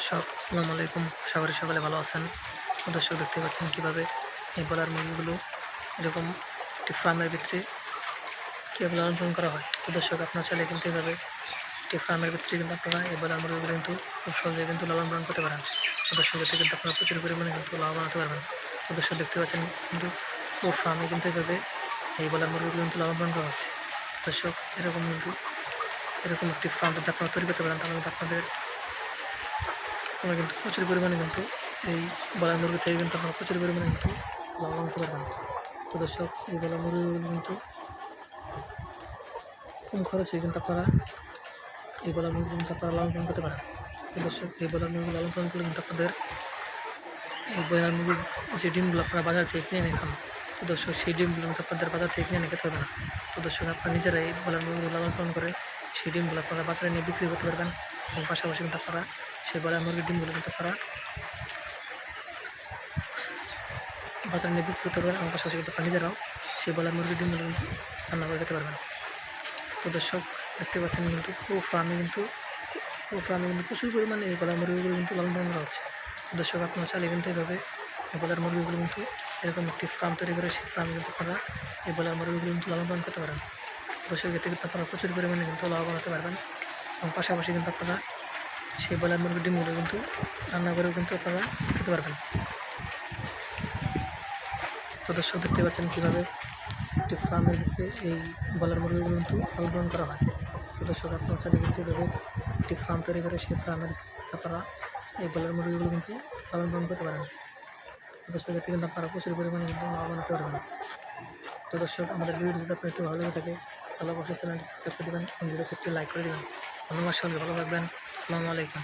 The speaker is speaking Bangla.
দর্শক, আসসালামু আলাইকুম। করি সকালে ভালো আছেন। দর্শক দেখতে পাচ্ছেন কীভাবে এই বলার মুরগিগুলো এরকম একটি ফার্মের ভিতরে কীভাবে লালন করা হয়। তো দর্শক, আপনার চাইলে কিন্তু এভাবে একটি ফার্মের ভিতরে কিন্তু আপনারা এই বলার মুরগিগুলো কিন্তু খুব সহজে কিন্তু লালন পালন করতে পারেন। দর্শক, এতে কিন্তু আপনারা প্রচুর পরিমাণে কিন্তু লাভ বানাতে পারবেন। দর্শক, দেখতে পাচ্ছেন কিন্তু পুরো ফার্মে কিন্তু এভাবে এই বলার মুরগিগুলো কিন্তু লালন পালন করা হচ্ছে। দর্শক, এরকম কিন্তু এরকম একটি ফার্ম যদি আপনারা তৈরি করতে পারেন, তাহলে কিন্তু আপনাদের আমরা কিন্তু প্রচুর পরিমাণে কিন্তু এই বলার মুরগি থেকে কিন্তু আমরা প্রচুর পরিমাণে কিন্তু লাভবান হতে পারবেন তো দর্শক, এই বলার মুরগিগুলো কিন্তু কম খরচে কিন্তু আপনারা এই বলার মুরগি কিন্তু আপনারা লালন পালন করতে পারেন। তো দর্শক, এই বলার মুরগি লালন পালন করলে কিন্তু আপনাদের এই বলার মুরগির যে ডিমগুলো আপনারা বাজার থেকে কিনে এনে খান, তো দর্শক, সেই ডিমগুলো কিন্তু আপনাদের বাজার থেকে কিনে এনে খেতে হবে না। তো দর্শক, আপনারা নিজেরা এই বলার মুরগিগুলো লালন পালন করে সেই ডিমগুলো আপনারা বাজারে নিয়ে বিক্রি করতে পারবেন এবং পাশাপাশি কিন্তু আপনারা সেই বলার মুরগির ডিমগুলো কিন্তু আপনারা বাজারে নিয়ে বিক্রি করতে পারবেন এবং পাশাপাশি কিন্তু নিজেরাও সেই বলার মুরগির ডিমগুলো কিন্তু রান্না করে খেতে পারবেন তো দর্শক, দেখতে পাচ্ছেন কিন্তু পুরো ফার্মে কিন্তু পুরো ফার্মে কিন্তু প্রচুর পরিমাণে এই বলার মুরগিগুলো কিন্তু লালন পালন করা হচ্ছে। দর্শক, আপনারা চাইলে কিন্তু এইভাবে এই বলার মুরগিগুলো কিন্তু এরকম একটি ফার্ম তৈরি করে সেই ফার্মে কিন্তু আপনারা এই বলার মুরগিগুলো কিন্তু লালন পালন করতে পারেন। দর্শক, এতে কিন্তু আপনারা প্রচুর পরিমাণে কিন্তু লাভবান হতে পারবেন। এবং পাশাপাশি কিন্তু আপনারা সেই বলার মুরগির ডিমগুলো কিন্তু রান্না করেও কিন্তু আপনারা খেতে পারবেন। তো দর্শক, দেখতে পাচ্ছেন কীভাবে একটি ফার্মের ভিতরে এই বলার মুরগিগুলো কিন্তু পালন করা হয়। তো দর্শক, আপনারা চাইলে কিন্তু এভাবে একটি ফার্ম তৈরি করে সেই ফার্মের আপনারা এই বলার মুরগিগুলো কিন্তু লালন পালন করতে পারেন। দর্শক এতে কিন্তু আপনারা প্রচুর পরিমাণে কিন্তু লাভবান হতে পারবেন। তো দর্শক, আমাদের ভিডিও যদি আপনার একটু ভালো লেগে থাকে, তাহলে অবশ্যই চ্যানেলটি সাবস্ক্রাইব করে দেবেন এবং ভিডিওতে একটি লাইক করে দেবেন। ধন্যবাদ সঙ্গে ভালো থাকবেন। আসসালামু আলাইকুম।